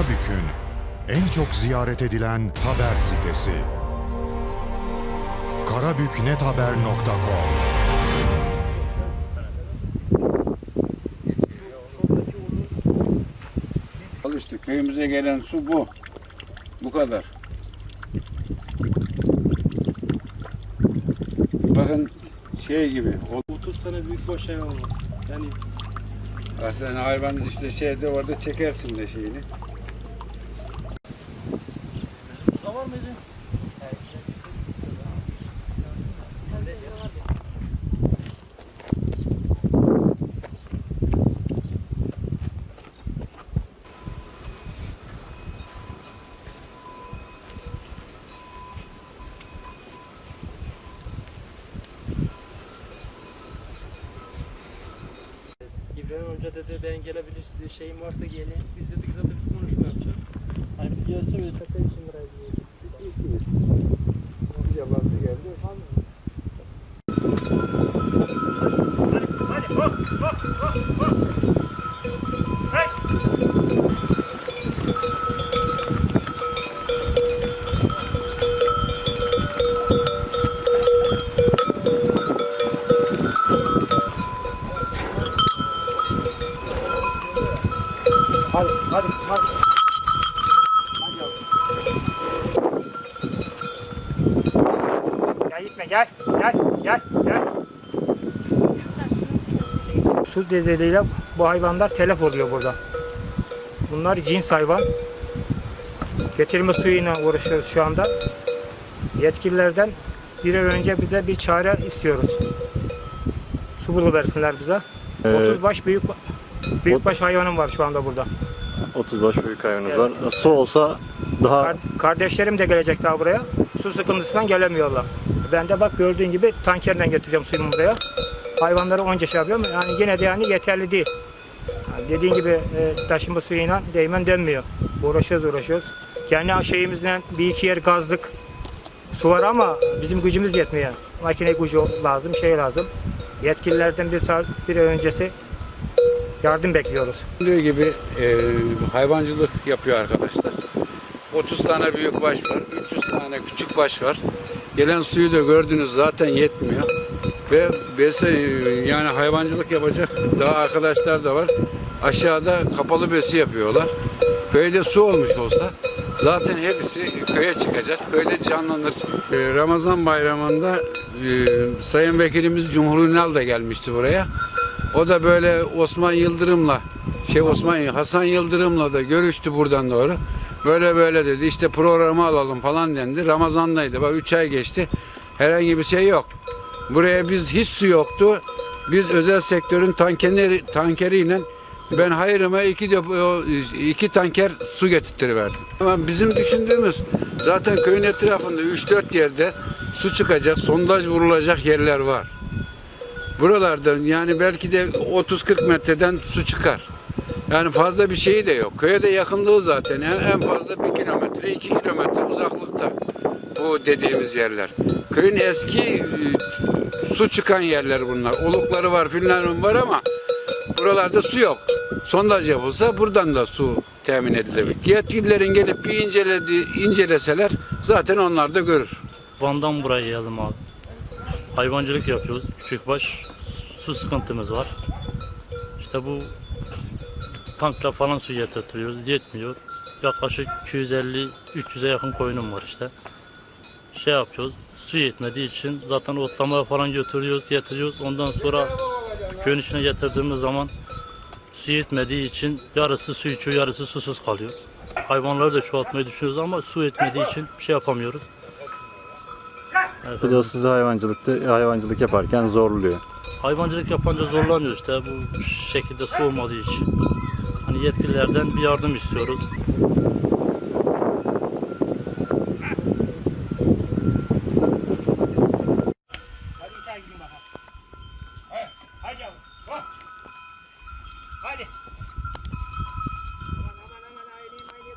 Karabük'ün en çok ziyaret edilen haber sitesi. karabüknethaber.com Al işte köyümüze gelen su bu. Bu kadar. Bakın şey gibi. O 30 tane büyük boş hayvan var. Yani aslında hayvan işte şeyde orada çekersin de şeyini. İbrahim amca dedi ben gelebilir size şeyim varsa gelin. Biz dedik zaten biz konuşma yapacağız. Hani biliyorsa böyle takayım için buraya diye. Yabancı geldi. Hadi hadi hadi. Gel gitme gel gel gel gel. Su dedeliyle bu hayvanlar telef oluyor burada. Bunlar cins hayvan. Getirme suyuyla uğraşıyoruz şu anda. Yetkililerden bir an önce bize bir çare istiyoruz. Su buluversinler bize. Ee, 30 baş büyük büyükbaş hayvanım var şu anda burada. 30 baş büyük hayvanınız var. Su olsa daha Kar- kardeşlerim de gelecek daha buraya. Su sıkıntısından gelemiyorlar. Ben de bak gördüğün gibi tankerle getireceğim suyumu buraya. Hayvanları onca şey yapıyorum. Yani yine de yani yeterli değil. Yani dediğin gibi e, taşıma suyuyla değmen denmiyor. Uğraşıyoruz uğraşıyoruz. Kendi şeyimizle bir iki yer gazlık. Su var ama bizim gücümüz yetmiyor. Makine gücü lazım, şey lazım. Yetkililerden bir saat bir öncesi yardım bekliyoruz. Gördüğü gibi e, hayvancılık yapıyor arkadaşlar. 30 tane büyük baş var, 300 tane küçük baş var. Gelen suyu da gördünüz zaten yetmiyor. Ve bese, yani hayvancılık yapacak daha arkadaşlar da var. Aşağıda kapalı besi yapıyorlar. Köyde su olmuş olsa zaten hepsi köye çıkacak. Köyde canlanır. E, Ramazan bayramında e, Sayın Vekilimiz Cumhur Ünal da gelmişti buraya. O da böyle Osman Yıldırım'la şey Osman Hasan Yıldırım'la da görüştü buradan doğru. Böyle böyle dedi işte programı alalım falan dendi. Ramazan'daydı. Bak 3 ay geçti. Herhangi bir şey yok. Buraya biz hiç su yoktu. Biz özel sektörün tankeri, tankeriyle ben hayırıma iki, depo, iki tanker su getirtiverdim. Ama bizim düşündüğümüz zaten köyün etrafında 3-4 yerde su çıkacak, sondaj vurulacak yerler var. Buralarda yani belki de 30-40 metreden su çıkar. Yani fazla bir şeyi de yok. Köye de yakınlığı zaten. En, en fazla 1 kilometre, 2 kilometre uzaklıkta bu dediğimiz yerler. Köyün eski e, su çıkan yerler bunlar. Olukları var, filan var ama buralarda su yok. Sondaj yapılsa buradan da su temin edilebilir. Yetkililerin gelip bir inceledi, inceleseler zaten onlar da görür. Van'dan buraya geldim abi. Hayvancılık yapıyoruz. Küçükbaş su sıkıntımız var. İşte bu tankla falan su getirtiyoruz. Yetmiyor. Yaklaşık 250-300'e yakın koyunum var işte. Şey yapıyoruz. Su yetmediği için zaten otlamaya falan götürüyoruz, getiriyoruz. Ondan sonra köyün içine getirdiğimiz zaman su yetmediği için yarısı su içiyor, yarısı susuz kalıyor. Hayvanları da çoğaltmayı düşünüyoruz ama su yetmediği için şey yapamıyoruz. Bu da sizi hayvancılıkta hayvancılık yaparken zorluyor. Hayvancılık yapınca zorlanıyor işte bu şekilde su olmadığı için. Hani yetkililerden bir yardım istiyoruz.